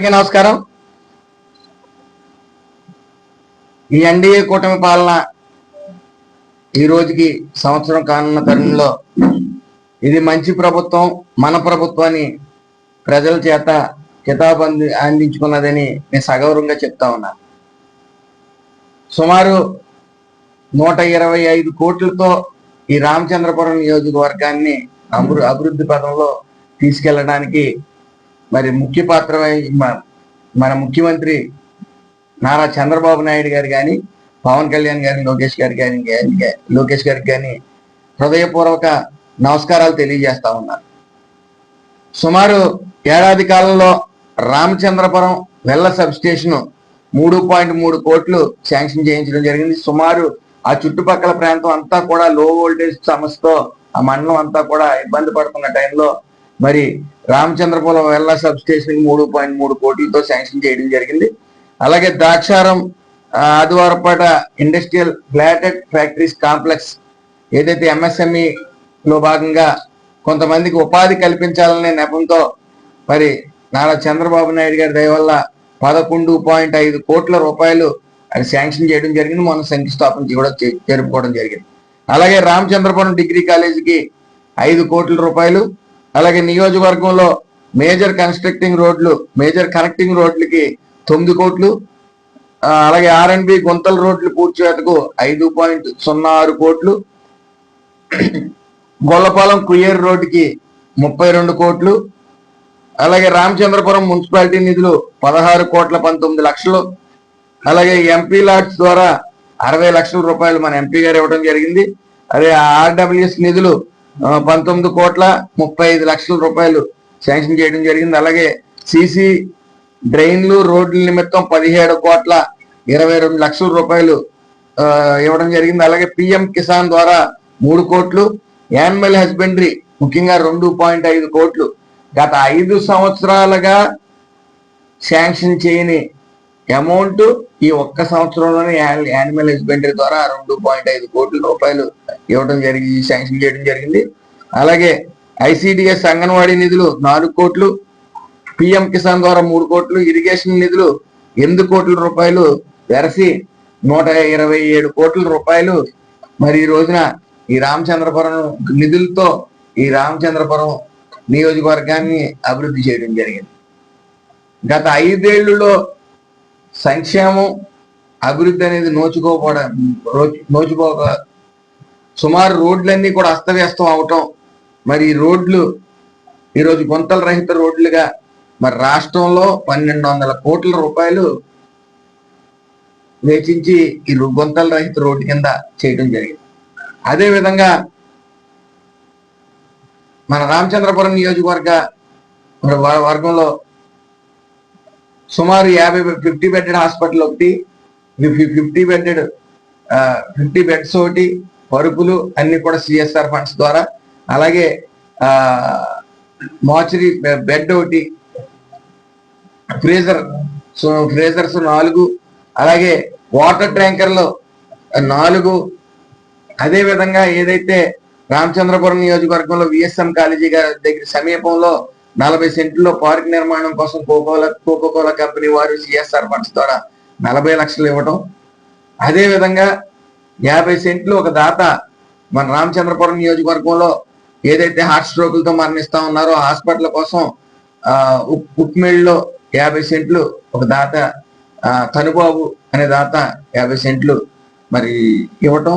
అందరికీ నమస్కారం. ఈ ఎన్డీఏ కూటమి పాలన ఈ రోజుకి సంవత్సరం కానున్న తరుణంలో ఇది మంచి ప్రభుత్వం మన ప్రభుత్వాన్ని ప్రజల చేత కితాబు అంది అందించుకున్నదని నేను సగౌరవంగా చెప్తా ఉన్నా. సుమారు నూట ఇరవై ఐదు కోట్లతో ఈ రామచంద్రపురం నియోజకవర్గాన్ని అభివృద్ధి పదంలో తీసుకెళ్ళడానికి మరి ముఖ్య పాత్ర వహి- మన ముఖ్యమంత్రి నారా చంద్రబాబు నాయుడు గారు కానీ పవన్ కళ్యాణ్ గారిని లోకేష్ గారి కానీ లోకేష్ గారికి కానీ హృదయపూర్వక నమస్కారాలు తెలియజేస్తా ఉన్నారు సుమారు ఏడాది కాలంలో రామచంద్రపురం వెల్ల సబ్ స్టేషన్ మూడు పాయింట్ మూడు కోట్లు శాంక్షన్ చేయించడం జరిగింది. సుమారు ఆ చుట్టుపక్కల ప్రాంతం అంతా కూడా లో వోల్టేజ్ సమస్యతో ఆ మండలం అంతా కూడా ఇబ్బంది పడుతున్న టైంలో మరి రామచంద్రపురం వెల్లా సబ్ స్టేషన్ మూడు పాయింట్ మూడు కోట్లతో శాంక్షన్ చేయడం జరిగింది. అలాగే Draksharamam Adivarapeta industrial flatted factories complex ఏదైతే ఎంఎస్ఎంఈ లో భాగంగా కొంతమందికి ఉపాధి కల్పించాలనే నెపంతో మరి నారా చంద్రబాబు నాయుడు గారి దయ వల్ల పదకొండు పాయింట్ ఐదు కోట్ల రూపాయలు అది శాంక్షన్ చేయడం జరిగింది. మొన్న శంకుస్థాపన కూడా జరుపుకోవడం జరిగింది. అలాగే రామచంద్రపురం డిగ్రీ కాలేజీకి ఐదు కోట్ల రూపాయలు అలాగే నియోజకవర్గంలో మేజర్ కన్స్ట్రక్టింగ్ రోడ్లు మేజర్ కనెక్టింగ్ రోడ్లకి తొమ్మిది కోట్లు అలాగే ఆర్ అండ్ బి గుంతల రోడ్లు పూర్చేటకు ఐదు పాయింట్ సున్నా ఆరు కోట్లు గొల్లపాలెం కుయ్యేరు రోడ్డుకి ముప్పై రెండు కోట్లు అలాగే రామచంద్రపురం మున్సిపాలిటీ నిధులు పదహారు కోట్ల పంతొమ్మిది లక్షలు అలాగే ఎంపీ లాట్స్ ద్వారా అరవై లక్షల రూపాయలు మన ఎంపీ గారు ఇవ్వడం జరిగింది. అదే ఆర్డబ్ల్యూఎస్ నిధులు పంతొమ్మిది కోట్ల ముప్పై ఐదు లక్షల రూపాయలు శాంక్షన్ చేయడం జరిగింది. అలాగే సిసి డ్రైన్లు రోడ్ల నిమిత్తం పదిహేడు కోట్ల ఇరవై రెండు లక్షల రూపాయలు ఇవ్వడం జరిగింది. అలాగే పిఎం కిసాన్ ద్వారా మూడు కోట్లు యానిమల్ హస్బెండరీ ముఖ్యంగా రెండు పాయింట్ ఐదు కోట్లు. గత ఐదు సంవత్సరాలుగా శాంక్షన్ చేయని అమౌంట్ ఈ ఒక్క సంవత్సరంలోనే యానిమల్ హస్బెండరీ ద్వారా రెండు పాయింట్ ఐదు కోట్ల రూపాయలు ఇవ్వడం జరిగి శాంక్షన్ చేయడం జరిగింది. అలాగే ఐసిడిఎస్ అంగన్వాడీ నిధులు నాలుగు కోట్లు పిఎం కిసాన్ ద్వారా మూడు కోట్లు ఇరిగేషన్ నిధులు ఎనిమిది కోట్ల రూపాయలు వెరసి నూట ఇరవై ఏడు కోట్ల రూపాయలు. మరి ఈ రోజున ఈ రామచంద్రపురం నిధులతో ఈ రామచంద్రపురం నియోజకవర్గాన్ని అభివృద్ధి చేయడం జరిగింది. గత ఐదేళ్ళలో సంక్షేమం అభివృద్ధి అనేది నోచుకోకపోవడం నోచుకోక సుమారు రోడ్లన్నీ కూడా అస్తవ్యస్తం అవటం. మరి రోడ్లు ఈరోజు గుంతల రహిత రోడ్లుగా మరి రాష్ట్రంలో పన్నెండు వందల కోట్ల రూపాయలు వెచ్చించి ఈ రు- గుంతల రహిత రోడ్డు కింద చేయడం జరిగింది. అదే విధంగా మన రామచంద్రపురం నియోజకవర్గ వర్గంలో సుమారు యాభై ఫిఫ్టీ బెడెడ్ హాస్పిటల్ ఒకటి ఫిఫ్టీ బెడెడ్ ఫిఫ్టీ బెడ్స్ ఒకటి పరుపులు అన్ని కూడా సిఎస్ఆర్ ఫండ్స్ ద్వారా. అలాగే మార్చరీ బెడ్ ఒకటి ఫ్రీజర్ సో ఫ్రీజర్స్ నాలుగు అలాగే వాటర్ ట్యాంకర్లు నాలుగు. అదే విధంగా ఏదైతే రామచంద్రపురం నియోజకవర్గంలో విఎస్ఎం కాలేజీ గారి దగ్గర సమీపంలో నలభై సెంట్లో పార్క్ నిర్మాణం కోసం కోకోలా కోకోకోలా కంపెనీ వారు సిఎస్ఆర్ ఫండ్స్ ద్వారా నలభై లక్షలు ఇవ్వటం. అదే విధంగా యాభై సెంట్లు ఒక దాత మన రామచంద్రపురం నియోజకవర్గంలో ఏదైతే హార్ట్ స్ట్రోకులతో మరణిస్తా ఉన్నారో హాస్పిటల్ కోసం ఉప్మిళ్ళలో యాభై సెంట్లు ఒక దాత ఆ, తనుబాబు అనే దాత యాభై సెంట్లు మరి ఇవ్వటం.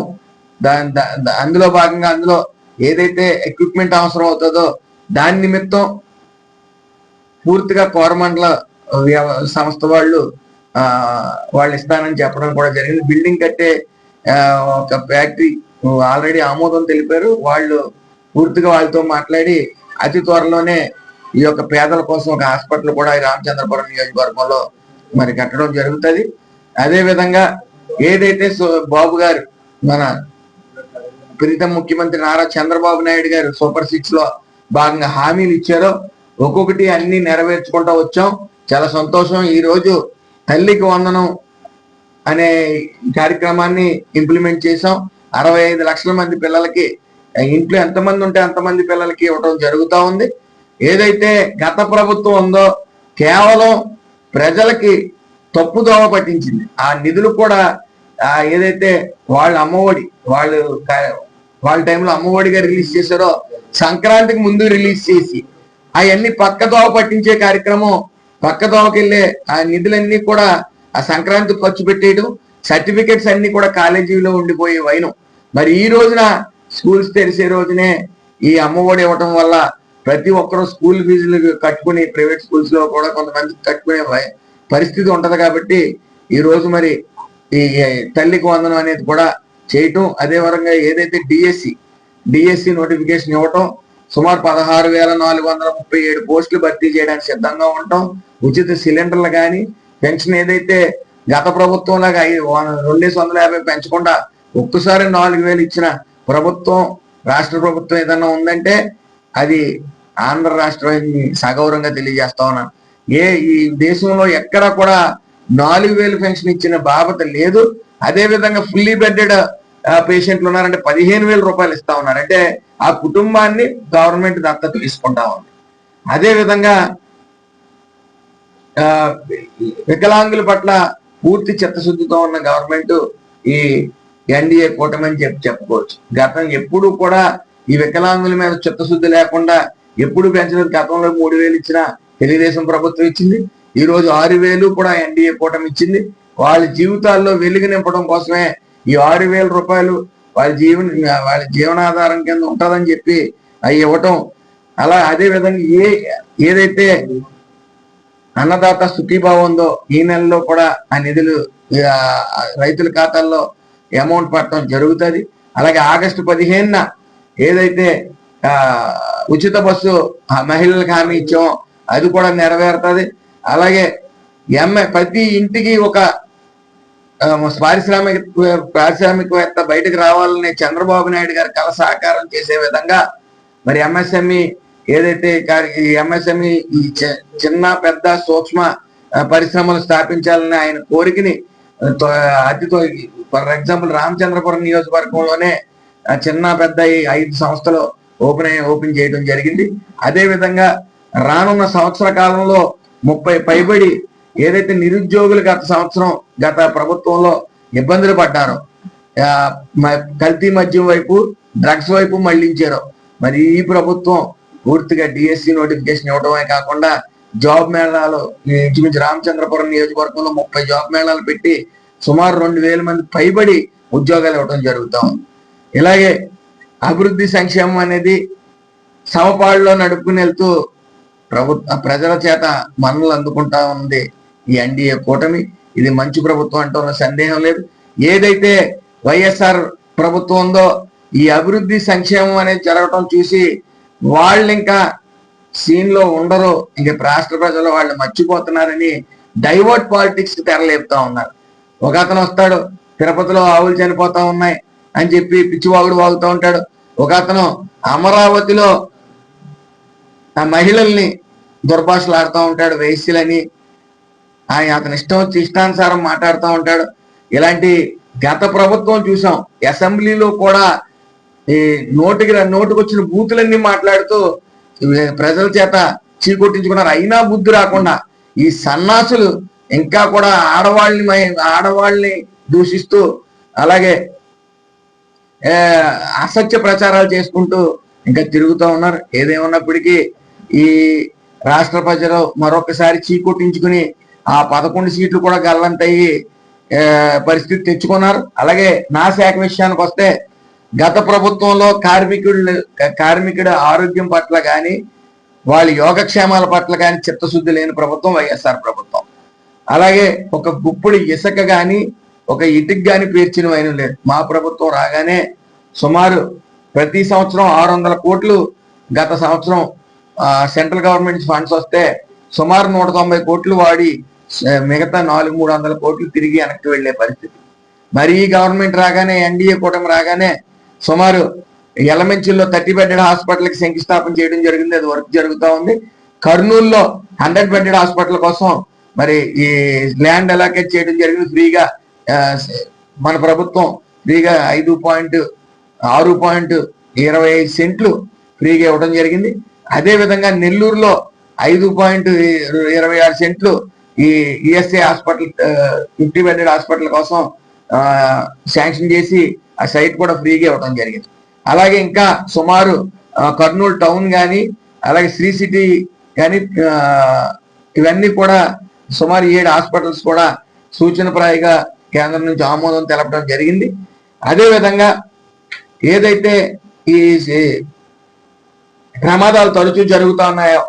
దాని అందులో భాగంగా అందులో ఏదైతే ఎక్విప్మెంట్ అవసరం అవుతుందో దాని నిమిత్తం పూర్తిగా కోరమండల వ్యవ- సంస్థ వాళ్ళు వాళ్ళు ఇస్తానని చెప్పడం కూడా జరిగింది. బిల్డింగ్ కట్టే ఒక ఫ్యాక్టరీ ఆల్రెడీ ఆమోదం తెలిపారు. వాళ్ళు పూర్తిగా వాళ్ళతో మాట్లాడి అతి త్వరలోనే ఈ యొక్క పేదల కోసం ఒక హాస్పిటల్ కూడా ఈ రామచంద్రపురం నియోజకవర్గంలో మరి కట్టడం జరుగుతుంది. అదే విధంగా ఏదైతే సు- బాబు గారు మన ప్రీతం ముఖ్యమంత్రి నారా చంద్రబాబు నాయుడు గారు సూపర్ సిక్స్లో భాగంగా హామీలు ఇచ్చారో ఒక్కొక్కటి అన్ని నెరవేర్చుకుంటూ వచ్చాం. చాలా సంతోషం. ఈ రోజు తల్లికి వందనం అనే కార్యక్రమాన్ని ఇంప్లిమెంట్ చేసాం అరవై ఐదు లక్షల మంది పిల్లలకి ఇంట్లో ఎంతమంది ఉంటే అంతమంది పిల్లలకి ఇవ్వడం జరుగుతూ ఉంది. ఏదైతే గత ప్రభుత్వం ఉందో కేవలం ప్రజలకి తప్పుదోవ పట్టించింది. ఆ నిధులు కూడా ఆ ఏదైతే వాళ్ళ అమ్మఒడి వాళ్ళు వాళ్ళ టైంలో అమ్మఒడిగా రిలీజ్ చేశారో సంక్రాంతికి ముందు రిలీజ్ చేసి అవన్నీ పక్కదోవ పట్టించే కార్యక్రమం పక్క వెళ్ళే ఆ నిధులన్నీ కూడా ఆ సంక్రాంతి ఖర్చు పెట్టేయడం సర్టిఫికెట్స్ అన్ని కూడా కాలేజీలో ఉండిపోయే వైనం. మరి ఈ రోజున స్కూల్స్ తెరిసే రోజునే ఈ అమ్మఒడి ఇవ్వటం వల్ల ప్రతి ఒక్కరూ స్కూల్ ఫీజులు కట్టుకుని ప్రైవేట్ స్కూల్స్లో కూడా కొంతమంది కట్టుకునే వై- పరిస్థితి ఉంటది కాబట్టి ఈ రోజు మరి ఈ తల్లికి వందనం అనేది కూడా చేయటం అదే విధంగా ఏదైతే డిఎస్సి డిఎస్సి నోటిఫికేషన్ ఇవ్వటం సుమారు పదహారు వేల నాలుగు వందల ముప్పై ఏడు పోస్టులు భర్తీ చేయడానికి సిద్ధంగా ఉండటం ఉచిత సిలిండర్లు కానీ పెన్షన్ ఏదైతే గత ప్రభుత్వం లాగా రెండేసి వందల యాభై పెంచకుండా ఒక్కసారి నాలుగు వేలు ఇచ్చిన ప్రభుత్వం రాష్ట్ర ప్రభుత్వం ఏదన్నా ఉందంటే అది ఆంధ్ర రాష్ట్రాన్ని సగౌరవంగా తెలియజేస్తా ఉన్నాను. ఏ ఈ దేశంలో ఎక్కడ కూడా నాలుగు వేలు పెన్షన్ ఇచ్చిన బాబత లేదు. అదే విధంగా ఫుల్లీ బెడ్డెడ్ పేషెంట్లు ఉన్నారంటే పదిహేను వేల రూపాయలు ఇస్తా ఉన్నారు. అంటే ఆ కుటుంబాన్ని గవర్నమెంట్ దత్తత తీసుకుంటా ఉంది. అదే విధంగా వికలాంగుల పట్ల పూర్తి చిత్తశుద్ధితో ఉన్న గవర్నమెంట్ ఈ ఎన్డీఏ కూటమి అని చెప్పి చెప్పుకోవచ్చు. గతం ఎప్పుడు కూడా ఈ వికలాంగుల మీద చిత్తశుద్ధి లేకుండా ఎప్పుడు పెంచలేదు గతంలో మూడు వేలు ఇచ్చిన తెలుగుదేశం ప్రభుత్వం ఇచ్చింది. ఈ రోజు ఆరు వేలు కూడా ఎన్డీఏ కూటమి ఇచ్చింది. వాళ్ళ జీవితాల్లో వెలుగు నింపడం కోసమే ఈ ఆరు వేల రూపాయలు వాళ్ళ జీవన వాళ్ళ జీవనాధారం కింద ఉంటుందని చెప్పి అవి ఇవ్వటం. అలా అదే విధంగా ఏ ఏదైతే అన్నదాత సుఖీభావ ఉందో ఈ నెలలో కూడా ఆ నిధులు రైతుల ఖాతాల్లో అమౌంట్ పడటం జరుగుతుంది. అలాగే ఆగస్టు పదిహేనున ఏదైతే ఉచిత బస్సు మహిళలకు హామీ ఇచ్చామో అది కూడా నెరవేరుతుంది. అలాగే ఎంఏ ప్రతి ఇంటికి ఒక పారిశ్రామిక పారిశ్రామికవేత్త బయటకు రావాలని చంద్రబాబు నాయుడు గారు కల సాకారం చేసే విధంగా మరి ఎంఎస్ఎంఈ ఏదైతే ఈ ఎంఎస్ఎంఈ ఈ చి- చిన్న పెద్ద సూక్ష్మ పరిశ్రమలు స్థాపించాలని ఆయన కోరికని అతితో ఫర్ ఎగ్జాంపుల్ రామచంద్రపురం నియోజకవర్గంలోనే చిన్న పెద్ద ఐదు సంస్థలు ఓపెన్ ఓపెన్ చేయడం జరిగింది. అదే విధంగా రానున్న సంవత్సర కాలంలో ముప్పై పైబడి ఏదైతే నిరుద్యోగులు గత సంవత్సరం గత ప్రభుత్వంలో ఇబ్బందులు పడ్డారో కల్తీ మద్యం వైపు డ్రగ్స్ వైపు మళ్ళించారు మరి ఈ ప్రభుత్వం పూర్తిగా డిఎస్సి నోటిఫికేషన్ ఇవ్వడమే కాకుండా జాబ్ మేళాలు ఇంచుమించు రామచంద్రపురం నియోజకవర్గంలో ముప్పై జాబ్ మేళాలు పెట్టి సుమారు రెండు వేల మంది పైబడి ఉద్యోగాలు ఇవ్వడం జరుగుతూ ఉంది. ఇలాగే అభివృద్ధి సంక్షేమం అనేది సమపాడులో నడుపుకుని వెళ్తూ ప్రభుత్వ ప్రజల చేత మన్నలు అందుకుంటా ఉంది ఈ ఎన్డీఏ కూటమి. ఇది మంచి ప్రభుత్వం అంటున్న సందేహం లేదు. ఏదైతే వైఎస్ఆర్ ప్రభుత్వం ఉందో ఈ అభివృద్ధి సంక్షేమం అనేది జరగటం చూసి వాళ్ళు ఇంకా సీన్లో ఉండరు. ఇంక రాష్ట్ర ప్రజలు వాళ్ళు మర్చిపోతున్నారని డైవర్ట్ పాలిటిక్స్ తెరలేపుతా ఉన్నారు. ఒక అతను వస్తాడు తిరుపతిలో ఆవులు చనిపోతా ఉన్నాయి అని చెప్పి పిచ్చివాగుడు వాగుతూ ఉంటాడు. ఒక అతను అమరావతిలో ఆ మహిళల్ని దుర్భాషలు ఆడుతూ ఉంటాడు వేశ్యలని. ఆయన అతని ఇష్టం వచ్చి ఇష్టానుసారం మాట్లాడుతూ ఉంటాడు. ఇలాంటి గత ప్రభుత్వం చూసాం. అసెంబ్లీలో కూడా ఈ నోటికి నోటికి వచ్చిన బూతులన్నీ మాట్లాడుతూ ప్రజల చేత చీకొట్టించుకున్నారు. అయినా బుద్ధి రాకుండా ఈ సన్నాసులు ఇంకా కూడా ఆడవాళ్ళని ఆడవాళ్ళని దూషిస్తూ అలాగే అసత్య ప్రచారాలు చేసుకుంటూ ఇంకా తిరుగుతూ ఉన్నారు. ఏదేమన్నప్పటికీ ఈ రాష్ట్ర ప్రజలు మరొకసారి చీకొట్టించుకుని ఆ పదకొండు సీట్లు కూడా గల్లంతయ్యి పరిస్థితి తెచ్చుకున్నారు. అలాగే నా శాఖ విషయానికి వస్తే గత ప్రభుత్వంలో కార్మికుడు కార్మికుడు ఆరోగ్యం పట్ల కానీ వాళ్ళ యోగక్షేమాల పట్ల కానీ చిత్తశుద్ధి లేని ప్రభుత్వం వైఎస్ఆర్ ప్రభుత్వం. అలాగే ఒక గుప్పుడు ఇసుక కానీ ఒక ఇటుక కానీ పేర్చిన వైన లేదు మా ప్రభుత్వం రాగానే సుమారు ప్రతి సంవత్సరం ఆరు వందల కోట్లు గత సంవత్సరం సెంట్రల్ గవర్నమెంట్ ఫండ్స్ వస్తే సుమారు నూట తొంభై కోట్లు వాడి మిగతా నాలుగు మూడు వందల కోట్లు తిరిగి వెనక్కి వెళ్ళే పరిస్థితి. మరి ఈ గవర్నమెంట్ రాగానే ఎన్డీఏ కూటమి రాగానే సుమారు ఎలమెంచిల్లో థర్టీ బెడెడ్ హాస్పిటల్కి శంకుస్థాపన చేయడం జరిగింది. అది వర్క్ జరుగుతూ ఉంది. కర్నూలులో హండ్రెడ్ బెడెడ్ హాస్పిటల్ కోసం మరి ఈ ల్యాండ్ అలాకేట్ చేయడం జరిగింది. ఫ్రీగా మన ప్రభుత్వం ఫ్రీగా ఐదు పాయింట్ ఆరు పాయింట్ ఇరవై ఐదు సెంట్లు ఫ్రీగా ఇవ్వడం జరిగింది. అదే విధంగా నెల్లూరులో ఐదు పాయింట్ ఇరవై ఆరు సెంట్లు ఈ ESI hospital fifty bedded hospital కోసం శాంక్షన్ చేసి ఆ సైట్ కూడా ఫ్రీగా ఇవ్వడం జరిగింది. అలాగే ఇంకా సుమారు కర్నూలు టౌన్ కానీ అలాగే శ్రీ సిటీ కానీ ఇవన్నీ కూడా సుమారు ఏడు హాస్పిటల్స్ కూడా సూచనప్రాయంగా కేంద్రం నుంచి ఆమోదం తెలపడం జరిగింది. అదేవిధంగా ఏదైతే ఈ ప్రమాదాలు తరచూ జరుగుతూ ఉన్నాయో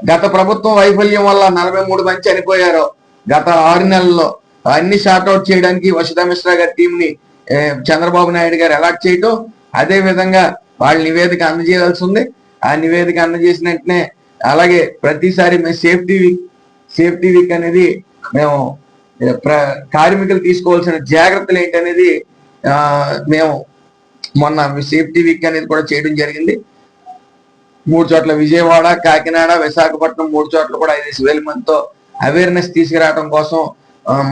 గత ప్రభుత్వం వైఫల్యం వల్ల నలభై మూడు మంది చనిపోయారు గత ఆరు నెలల్లో అన్ని షార్ట్అవుట్ చేయడానికి వసుధ మిశ్రా గారి టీంని చంద్రబాబు నాయుడు గారు అలాట్ చేయటం అదే విధంగా వాళ్ళ నివేదిక అందజేయాల్సి ఉంది ఆ నివేదిక అందజేసిన వెంటనే అలాగే ప్రతిసారి మేము సేఫ్టీ వీక్ సేఫ్టీ వీక్ అనేది మేము ప్ర- కార్మికులు తీసుకోవాల్సిన జాగ్రత్తలు ఏంటనేది మేము మొన్న సేఫ్టీ వీక్ అనేది కూడా చేయడం జరిగింది. మూడు చోట్ల విజయవాడ కాకినాడ విశాఖపట్నం మూడు చోట్ల కూడా ఐదు వేల మందితో అవేర్నెస్ తీసుకురావడం కోసం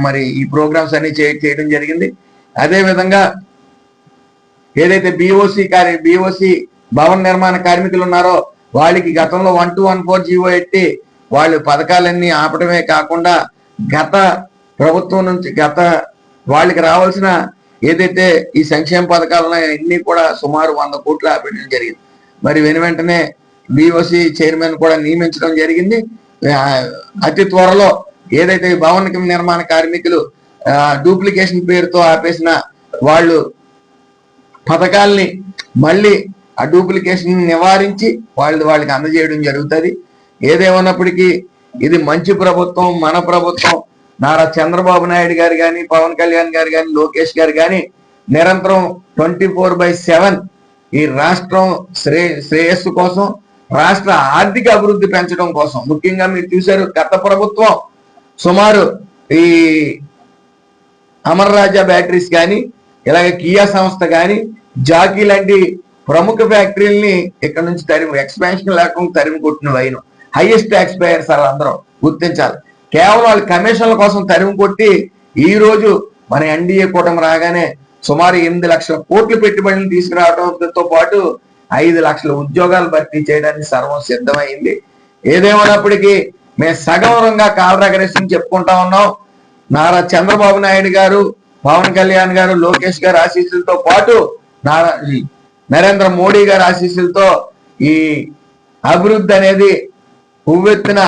మరి ఈ ప్రోగ్రామ్స్ అన్ని చేయడం జరిగింది. అదే విధంగా ఏదైతే బిఓసి కార్య బిఓసి భవన నిర్మాణ కార్మికులు ఉన్నారో వాళ్ళకి గతంలో one two one four GO ఎట్టి వాళ్ళు పథకాలన్నీ ఆపడమే కాకుండా గత ప్రభుత్వం నుంచి గత వాళ్ళకి రావాల్సిన ఏదైతే ఈ సంక్షేమ పథకాలు ఉన్నాయో అన్ని కూడా సుమారు వంద కోట్లు ఆపేయడం జరిగింది. మరి వెను వెంటనే బిఓసి చైర్మన్ కూడా నియమించడం జరిగింది. అతి త్వరలో ఏదైతే భవన నిర్మాణ కార్మికులు డూప్లికేషన్ పేరుతో ఆపేసిన వాళ్ళు పథకాల్ని మళ్ళీ ఆ డూప్లికేషన్ నివారించి వాళ్ళు వాళ్ళకి అందజేయడం జరుగుతుంది. ఏదేమన్నప్పటికీ ఇది మంచి ప్రభుత్వం మన ప్రభుత్వం. నారా చంద్రబాబు నాయుడు గారు కానీ పవన్ కళ్యాణ్ గారు కానీ లోకేష్ గారు కానీ నిరంతరం ట్వంటీ ఫోర్ బై సెవెన్ ఈ రాష్ట్రం శ్రే శ్రేయస్సు కోసం రాష్ట్ర ఆర్థిక అభివృద్ధి పెంచడం కోసం. ముఖ్యంగా మీరు చూశారు గత ప్రభుత్వం సుమారు ఈ అమర్ రాజా బ్యాటరీస్ కానీ ఇలాగే కియా సంస్థ కానీ జాకీ లాంటి ప్రముఖ ఫ్యాక్టరీలని ఇక్కడ నుంచి తరిమి ఎక్స్పాన్షన్ లేకుండా తరిమి కొట్టిన వైన్ హైయెస్ట్ ట్యాక్స్ పేయర్స్ వాళ్ళందరూ గుర్తించాలి. కేవలం వాళ్ళ కమిషన్ల కోసం తరిమి కొట్టి ఈ రోజు మన ఎన్డీఏ కూటమి రాగానే సుమారు ఎనిమిది లక్షల కోట్ల పెట్టుబడులు తీసుకురావడంతో పాటు ఐదు లక్షల ఉద్యోగాలు భర్తీ చేయడానికి సర్వం సిద్ధమైంది. ఏదేమైనప్పటికీ మేము సగౌరవంగా కాలరగరేషన్ చెప్పుకుంటా ఉన్నాం. నారా చంద్రబాబు నాయుడు గారు పవన్ కళ్యాణ్ గారు లోకేష్ గారు ఆశీస్సులతో పాటు నారా నరేంద్ర మోడీ గారి ఆశీస్సులతో ఈ అభివృద్ధి అనేది ఉవ్వెత్తిన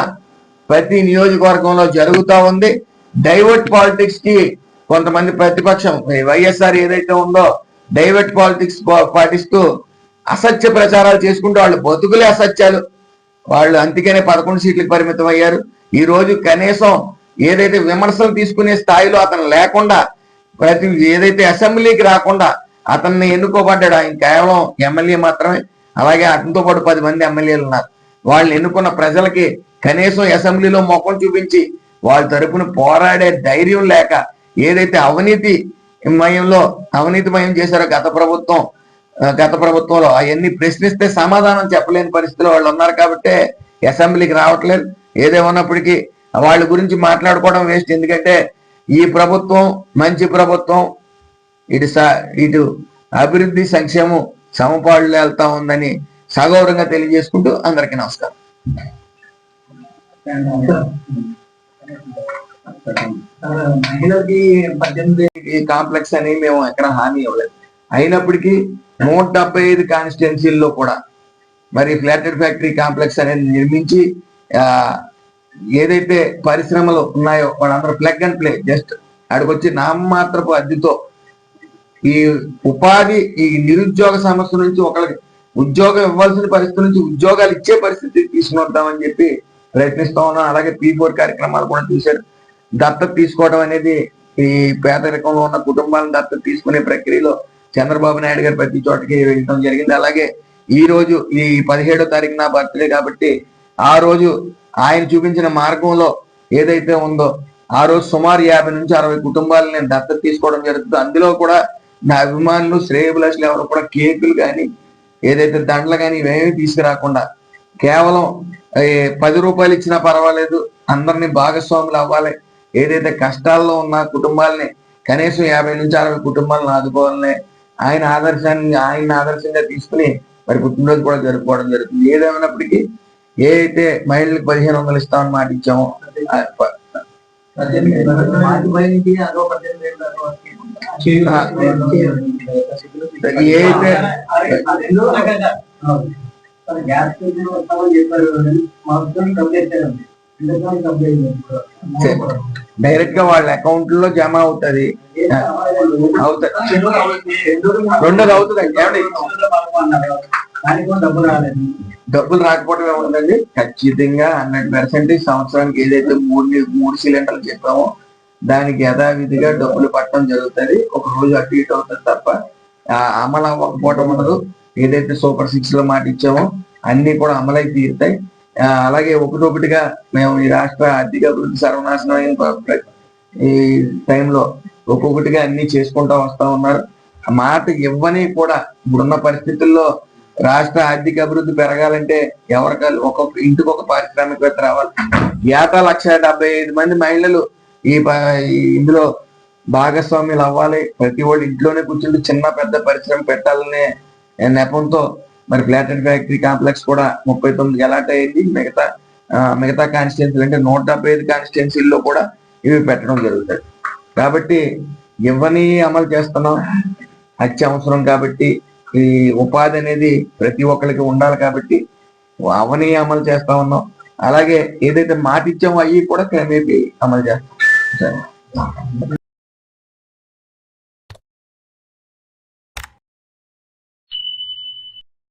ప్రతి నియోజకవర్గంలో జరుగుతూ ఉంది. డైవర్ట్ పాలిటిక్స్కి కొంతమంది ప్రతిపక్షం ఈ వైఎస్ఆర్ ఏదైతే ఉందో డైవర్ట్ పాలిటిక్స్ పాటిస్తూ అసత్య ప్రచారాలు చేసుకుంటూ వాళ్ళు బతుకులే అసత్యాలు. వాళ్ళు అందుకనే పదకొండు సీట్లకు పరిమితం అయ్యారు ఈ రోజు కనీసం ఏదైతే విమర్శలు తీసుకునే స్థాయిలో అతను లేకుండా ప్రతి ఏదైతే అసెంబ్లీకి రాకుండా అతన్ని ఎన్నుకోబడ్డాడు. ఆయన కేవలం ఎమ్మెల్యే మాత్రమే. అలాగే అతనితో పాటు పది మంది ఎమ్మెల్యేలు ఉన్నారు. వాళ్ళు ఎన్నుకున్న ప్రజలకి కనీసం అసెంబ్లీలో ముఖం చూపించి వాళ్ళ తరపున పోరాడే ధైర్యం లేక ఏదైతే అవినీతి మయంలో అవినీతిమయం చేశారో గత ప్రభుత్వం గత ప్రభుత్వంలో అవన్నీ ప్రశ్నిస్తే సమాధానం చెప్పలేని పరిస్థితిలో వాళ్ళు ఉన్నారు కాబట్టి అసెంబ్లీకి రావట్లేదు. ఏదేమన్నప్పటికీ వాళ్ళ గురించి మాట్లాడుకోవడం వేస్ట్. ఎందుకంటే ఈ ప్రభుత్వం మంచి ప్రభుత్వం ఇటు ఇటు అభివృద్ధి సంక్షేమం సమపాడులు వెళ్తా ఉందని సగౌరవంగా తెలియజేసుకుంటూ అందరికీ నమస్కారం. ఈ కాంప్లెక్స్ అని మేము ఎక్కడ హామీ ఇవ్వలేదు. అయినప్పటికీ నూట డెబ్బై ఐదు కాన్స్టిట్యున్సీల్లో కూడా మరి ఫ్లాటెడ్ ఫ్యాక్టరీ కాంప్లెక్స్ అనేది నిర్మించి ఏదైతే పరిశ్రమలు ఉన్నాయో వాళ్ళందరూ ప్లగ్ అండ్ ప్లే జస్ట్ అక్కడికి నామమాత్రపు అద్దెతో ఈ ఉపాధి ఈ నిరుద్యోగ సమస్య నుంచి ఒకరికి ఉద్యోగం ఇవ్వాల్సిన పరిస్థితి నుంచి ఉద్యోగాలు ఇచ్చే పరిస్థితి తీసుకుని చెప్పి ప్రయత్నిస్తా ఉన్నాం. అలాగే పీ ఫోర్ కార్యక్రమాలు కూడా చూశారు. దత్తత తీసుకోవడం అనేది ఈ పేదరికంలో ఉన్న కుటుంబాలను దత్తత తీసుకునే ప్రక్రియలో చంద్రబాబు నాయుడు గారు ప్రతి చోటకి వెళ్ళడం జరిగింది. అలాగే ఈ రోజు ఈ పదిహేడో తారీఖు నా బర్త్డే కాబట్టి ఆ రోజు ఆయన చూపించిన మార్గంలో ఏదైతే ఉందో ఆ రోజు సుమారు యాభై నుంచి అరవై కుటుంబాలు నేను దత్తత తీసుకోవడం జరుగుతుంది. అందులో కూడా నా అభిమానులు శ్రేయభిలాషులు ఎవరు కూడా కేకులు కానీ ఏదైతే దండలు కానీ ఇవేమీ తీసుకురాకుండా కేవలం పది రూపాయలు ఇచ్చినా పర్వాలేదు అందరినీ భాగస్వాములు అవ్వాలి. ఏదైతే కష్టాల్లో ఉన్న కుటుంబాలని కనీసం యాభై నుంచి అరవై కుటుంబాలను ఆదుకోవాలని ఆయన ఆదర్శాన్ని ఆయన ఆదర్శంగా తీసుకుని మరి పుట్టినరోజు కూడా జరుపుకోవడం జరుగుతుంది. ఏదేమైనప్పటికీ ఏ అయితే మహిళలకు పదిహేను వందలు ఇస్తామని మాట ఇచ్చామో ఏ అయితే. డైరెక్ట్గా వాళ్ళ అకౌంట్లో జమ అవుతది. అవుతుంది. రెండోది అవుతుంది. డబ్బులు డబ్బులు రాకపోవడం ఏముందండి? ఖచ్చితంగా హండ్రెడ్ పర్సెంట్ సంవత్సరానికి ఏదైతే మూడు మూడు సిలిండర్లు చెప్పామో దానికి యథావిధిగా డబ్బులు పట్టడం జరుగుతుంది. ఒక రోజు అటు ఇటు అవుతుంది తప్ప అమలు అవ్వకపోవడం ఉండదు. ఏదైతే సూపర్ సిక్స్లో మాట ఇచ్చామో అన్ని కూడా అమలై తీరుతాయి. అలాగే ఒకటొకటిగా మేము ఈ రాష్ట్ర ఆర్థిక అభివృద్ధి సర్వనాశనం అయిన ఈ టైంలో ఒక్కొక్కటిగా అన్ని చేసుకుంటూ వస్తా ఉన్నారు. ఆ మాట ఇవ్వని కూడా ఇప్పుడున్న పరిస్థితుల్లో రాష్ట్ర ఆర్థిక అభివృద్ధి పెరగాలంటే ఎవరికాలు ఒక ఇంటికి ఒక పారిశ్రామికవేత్త రావాలి. ఏటా లక్ష డెబ్బై ఐదు మంది మహిళలు ఈ ఇందులో భాగస్వామ్యులు అవ్వాలి. ప్రతి వాళ్ళు ఇంట్లోనే కూర్చుంటూ చిన్న పెద్ద పరిశ్రమ పెట్టాలనే నెపంతో మరి ప్లాటెడ్ ఫ్యాక్టరీ కాంప్లెక్స్ కూడా ముప్పై తొమ్మిది అలాట్ అయింది. మిగతా మిగతా కాన్స్టిట్యున్సీలు అంటే నూట డెబ్బై ఐదు కాన్స్టిట్యున్సీల్లో కూడా ఇవి పెట్టడం జరుగుతుంది. కాబట్టి ఇవ్వని అమలు చేస్తున్నాం. అత్యవసరం కాబట్టి ఈ ఉపాధి అనేది ప్రతి ఒక్కరికి ఉండాలి కాబట్టి అవని అమలు చేస్తా ఉన్నాం. అలాగే ఏదైతే మాట ఇచ్చామో అవి కూడా క్రమేపీ అమలు చేస్తాం.